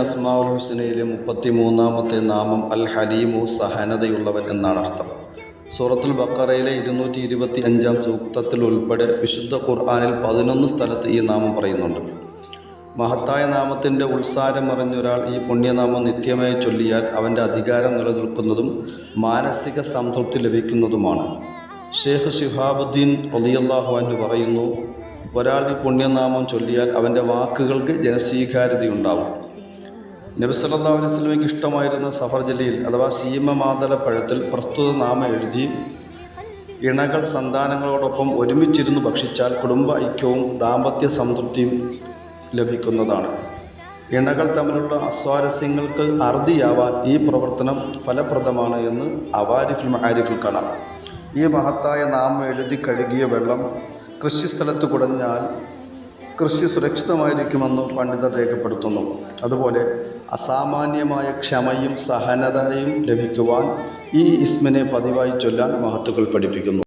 അസ്മാഉൽ ഹുസ്നയിലെ മുപ്പത്തി മൂന്നാമത്തെ നാമം അൽ ഹലീമു സഹനതയുള്ളവൻ എന്നാണ് അർത്ഥം. സൂറത്തുൽ ബക്കറയിലെ ഇരുന്നൂറ്റി ഇരുപത്തി അഞ്ചാം സൂക്തത്തിൽ ഉൾപ്പെടെ വിശുദ്ധ ഖുർആാനിൽ പതിനൊന്ന് സ്ഥലത്ത് ഈ നാമം പറയുന്നുണ്ട്. മഹത്തായ നാമത്തിന്റെ ഉത്സാരം അറിഞ്ഞൊരാൾ ഈ പുണ്യനാമം നിത്യമായി ചൊല്ലിയാൽ അവന്റെ അധികാരം നിലനിൽക്കുന്നതും മാനസിക സംതൃപ്തി ലഭിക്കുന്നതുമാണ്. ഷേഖ് ഷിഹാബുദ്ദീൻ ഒലിയല്ലാഹു പറയുന്നു ഒരാൾ ഈ പുണ്യനാമം ചൊല്ലിയാൽ അവന്റെ വാക്കുകൾക്ക് ജനസ്വീകാര്യതയുണ്ടാവും. നബി സല്ലല്ലാഹു അലൈഹി വസല്ലമയ്ക്ക് ഇഷ്ടമായിരുന്ന സഫർ ജില്ലയിൽ അഥവാ സീമമാതല പഴത്തിൽ പ്രസ്തുത നാമം എഴുതി ഇണകൾ സന്താനങ്ങളോടൊപ്പം ഒരുമിച്ചിരുന്ന് ഭക്ഷിച്ചാൽ കുടുംബ ഐക്യവും ദാമ്പത്യ സംതൃപ്തിയും ലഭിക്കുന്നതാണ്. ഇണകൾ തമ്മിലുള്ള അസ്വാരസ്യങ്ങൾക്ക് അറുതിയാവാൻ ഈ പ്രവർത്തനം ഫലപ്രദമാണ് എന്ന് അവാരിഫിൽ മഹാരിഫിൽ കാണാം. ഈ മഹത്തായ നാമം എഴുതി കഴുകിയ വെള്ളം കൃഷിസ്ഥലത്ത് കുടഞ്ഞാൽ കൃഷി സുരക്ഷിതമായിരിക്കുമെന്ന് പണ്ഡിതർ രേഖപ്പെടുത്തുന്നു. അതുപോലെ അസാമാന്യമായ ക്ഷമയും സഹനതയും ലഭിക്കുവാൻ ഈ ഇസ്മിനെ പതിവായി ചൊല്ലാൻ മഹത്തുക്കൾ പഠിപ്പിക്കുന്നു.